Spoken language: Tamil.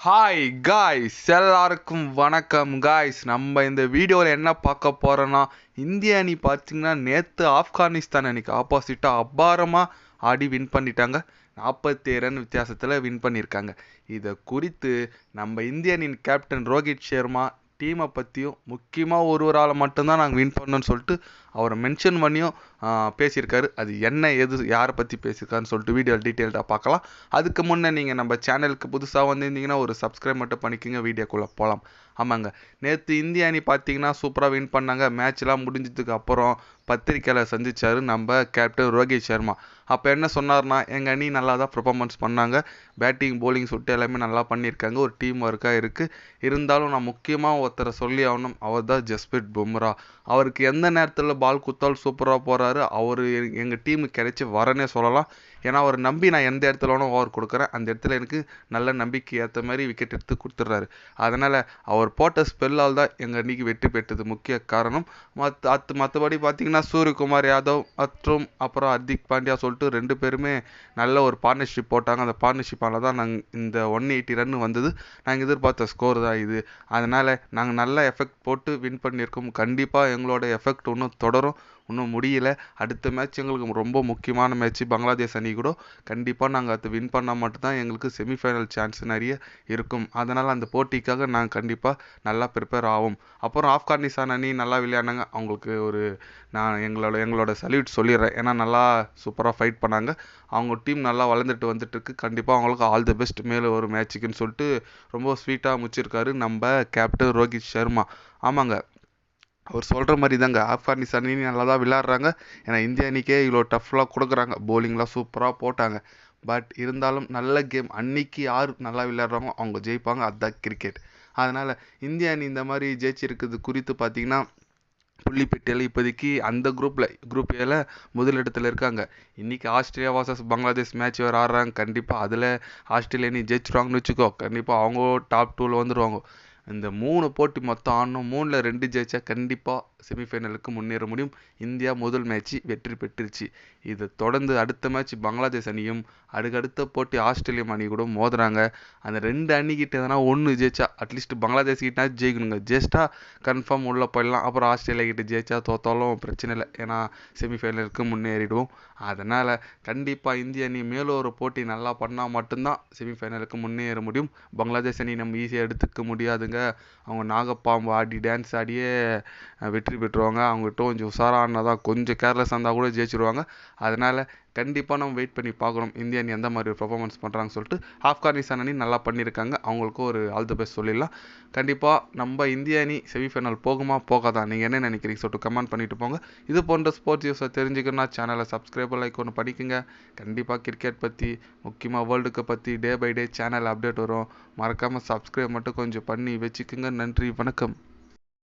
ஹாய் காய்ஸ் எல்லாருக்கும் வணக்கம் காய்ஸ் நம்ம இந்த வீடியோவில் என்ன பார்க்க போகிறோன்னா இந்திய அணி பார்த்தீங்கன்னா நேற்று ஆப்கானிஸ்தான் அணிக்கு ஆப்போசிட்டாக அபாரமாக ஆடி வின் பண்ணிட்டாங்க. நாற்பத்தி ரன் வித்தியாசத்தில் வின் பண்ணியிருக்காங்க. இதை குறித்து நம்ம இந்திய அணியின் கேப்டன் ரோஹித் சர்மா டீமை பற்றியும் முக்கியமாக ஒருவரால் மட்டும்தான் நாங்கள் வின் பண்ணோன்னு சொல்லிட்டு அவரை மென்ஷன் பண்ணியும் பேசியிருக்காரு. அது என்ன எது யாரை பற்றி பேசியிருக்காருன்னு சொல்லிட்டு வீடியோ டீட்டெயில்டாக பார்க்கலாம். அதுக்கு முன்னே நீங்கள் நம்ம சேனலுக்கு புதுசாக வந்திருந்தீங்கன்னா ஒரு சப்ஸ்கிரைப் மட்டும் பண்ணிக்கோங்க. வீடியோக்குள்ளே போகலாம் ஆமாங்க. நேற்று இந்திய அணி பார்த்தீங்கன்னா சூப்பராக வின் பண்ணாங்க. மேட்ச்லாம் முடிஞ்சதுக்கு அப்புறம் பத்திரிக்கையாளர் சந்தித்தார் நம்ம கேப்டன் ரோஹித் சர்மா. அப்போ என்ன சொன்னார்னா எங்கள் அணி நல்லா தான் பர்ஃபார்மன்ஸ் பண்ணாங்க. பேட்டிங் போலிங் சுட்டு எல்லாமே நல்லா பண்ணியிருக்காங்க. ஒரு டீம் ஒர்க்காக இருக்குது இருந்தாலும் நான் முக்கியமாக ஒருத்தரை சொல்லி ஆகணும். அவர் தான் ஜஸ்பிரிட் பும்ரா. அவருக்கு எந்த நேரத்தில் பால் குத்தால் சூப்பராக போகிறாரு அவர் எங்கள் டீமுக்கு கிடைச்சி வரனே சொல்லலாம். ஏன்னா அவர் நம்பி நான் எந்த இடத்துல வேணும் ஓவர் கொடுக்குறேன். அந்த இடத்துல எனக்கு நல்ல நம்பிக்கை ஏற்ற மாதிரி விக்கெட் எடுத்து கொடுத்துட்றாரு. அதனால் அவர் போட்ட ஸ்பெல்லால் தான் எங்கள் அன்றைக்கி வெற்றி பெற்றது முக்கிய காரணம். மற்ற அத்து மற்றபடி பார்த்தீங்கன்னா சூரியகுமார் யாதவ் மற்றும் அப்புறம் ஹர்திக் பாண்டியா சொல்லிட்டு ரெண்டு பேருமே நல்ல ஒரு பார்ட்னர்ஷிப் போட்டாங்க. அந்த பார்ட்னர்ஷிப்பால் தான் நாங்கள் இந்த ஒன் எயிட்டி ரன் வந்தது. நாங்கள் எதிர்பார்த்த ஸ்கோர் தான் இது. அதனால் நாங்கள் நல்ல எஃபெக்ட் போட்டு வின் பண்ணியிருக்கோம். கண்டிப்பாக எங்களோட எஃபெக்ட் இன்னும் தொடரும். இன்னும் முடியல. அடுத்த மேட்ச் எங்களுக்கு ரொம்ப முக்கியமான மேட்ச் பங்களாதேஷ் அணி கூட கண்டிப்பாக நாங்கள் அதை வின் பண்ணால் மட்டும்தான் எங்களுக்கு செமிஃபைனல் சான்ஸ் நிறைய இருக்கும். அதனால் அந்த போட்டிக்காக நாங்கள் கண்டிப்பாக நல்லா ப்ரிப்பேர் ஆகும் அப்புறம் ஆப்கானிஸ்தான் அணி நல்லா விளையாடினாங்க. அவங்களுக்கு ஒரு நான் எங்களோட எங்களோட சல்யூட் சொல்லிடுறேன். ஏன்னா நல்லா சூப்பராக ஃபைட் பண்ணாங்க. அவங்க டீம் நல்லா வளர்ந்துட்டு வந்துட்டு இருக்கு. கண்டிப்பாக அவங்களுக்கு ஆல் தி பெஸ்ட் மேலே ஒரு மேட்ச்சுக்குன்னு சொல்லிட்டு ரொம்ப ஸ்வீட்டாக முடிச்சிருக்காரு நம்ம கேப்டன் ரோஹித் சர்மா. ஆமாங்க. அவர் சொல்கிற மாதிரி தாங்க ஆப்கானிஸ்தான் அணி நல்லா தான் விளாட்றாங்க ஏன்னா இந்திய அணிக்கே இவ்வளோ டஃப்லாம் கொடுக்குறாங்க. போலிங்லாம் சூப்பராக போட்டாங்க. பட் இருந்தாலும் நல்ல கேம் அன்னைக்கு யார் நல்லா விளையாடுறாங்களோ அவங்க ஜெயிப்பாங்க. அதுதான் கிரிக்கெட் அதனால் இந்திய அணி இந்த மாதிரி ஜெயிச்சிருக்கிறது குறித்து பார்த்தீங்கன்னா புள்ளிப்பட்டியல் இப்போதைக்கு அந்த குரூப்பில் குரூப் ஏல முதலிடத்தில் இருக்காங்க. இன்றைக்கி ஆஸ்திரேலியா வாசஸ் பங்களாதேஷ் மேட்ச் வேறு ஆடுறாங்க. கண்டிப்பாக அதில் ஆஸ்திரேலியா நீ ஜெயிச்சிருவாங்கன்னு வச்சுக்கோ. கண்டிப்பாக அவங்க டாப் டூவில் வந்துடுவாங்க இந்த மூணு போட்டி மொத்தம் ஆடணும். மூணில் ரெண்டு ஜெயிச்சா கண்டிப்பாக செமிஃபைனலுக்கு முன்னேற முடியும் இந்தியா முதல் மேட்ச் வெற்றி பெற்றுச்சு. இது தொடர்ந்து அடுத்த மேட்ச் பங்களாதேஷ் அணியும் அடுக்கடுத்த போட்டி ஆஸ்திரேலியா அணி கூட மோதுறாங்க. அந்த ரெண்டு அணிக்கிட்ட எதனா ஒன்று ஜெயிச்சா அட்லீஸ்ட் பங்களாதேஷ் கிட்ட ஜெயிக்கணுங்க. ஜெயிச்சிட்டா கன்ஃபார்ம் உள்ளே போயிடலாம். அப்புறம் ஆஸ்திரேலியா கிட்ட ஜெயிச்சா தோத்தாலும் பிரச்சனை இல்லை. ஏன்னா செமிஃபைனலுக்கு முன்னேறிடுவோம். அதனால் கண்டிப்பாக இந்திய அணி மேலும் ஒரு போட்டி நல்லா பண்ணால் மட்டும்தான் செமிஃபைனலுக்கு முன்னேற முடியும். பங்களாதேஷ் அணி நம்ம ஈஸியாக எடுத்துக்க முடியாதுங்க. அவங்க நாகப்பாம்பு ஆடி டான்ஸ் ஆடியே வெற்றி வெற்றி பெற்றுவாங்க அவங்ககிட்ட கொஞ்சம் உஷாரானா தான் கொஞ்சம் கேர்லெஸ் இருந்தால் கூட ஜெயிச்சிருவாங்க. அதனால் கண்டிப்பாக நம்ம வெயிட் பண்ணி பார்க்கணும். இந்திய அணி எந்த மாதிரி பர்ஃபார்மன்ஸ் பண்ணுறாங்கன்னு சொல்லிட்டு ஆப்கானிஸ்தான் அணி நல்லா பண்ணியிருக்காங்க. அவங்களுக்கும் ஒரு ஆல் தி பெஸ்ட் சொல்லிடலாம். கண்டிப்பாக நம்ம இந்திய அணி செமிஃபைனல் போகுமா போகாதா? நீங்கள் என்ன நினைக்கிறீங்க? சொல்லிட்டு கமெண்ட் பண்ணிட்டு போங்க. இது போன்ற ஸ்போர்ட்ஸ் நியூஸை தெரிஞ்சுக்கணும்னா சேனலை சப்ஸ்கிரைப் லைக் ஒன்று படிக்குங்க. கண்டிப்பாக கிரிக்கெட் பற்றி முக்கியமாக வேர்ல்டு கப் பற்றி day by day channel update வரும். மறக்காமல் சப்ஸ்கிரைப் மட்டும் கொஞ்சம் பண்ணி வச்சுக்கோங்க. நன்றி வணக்கம்.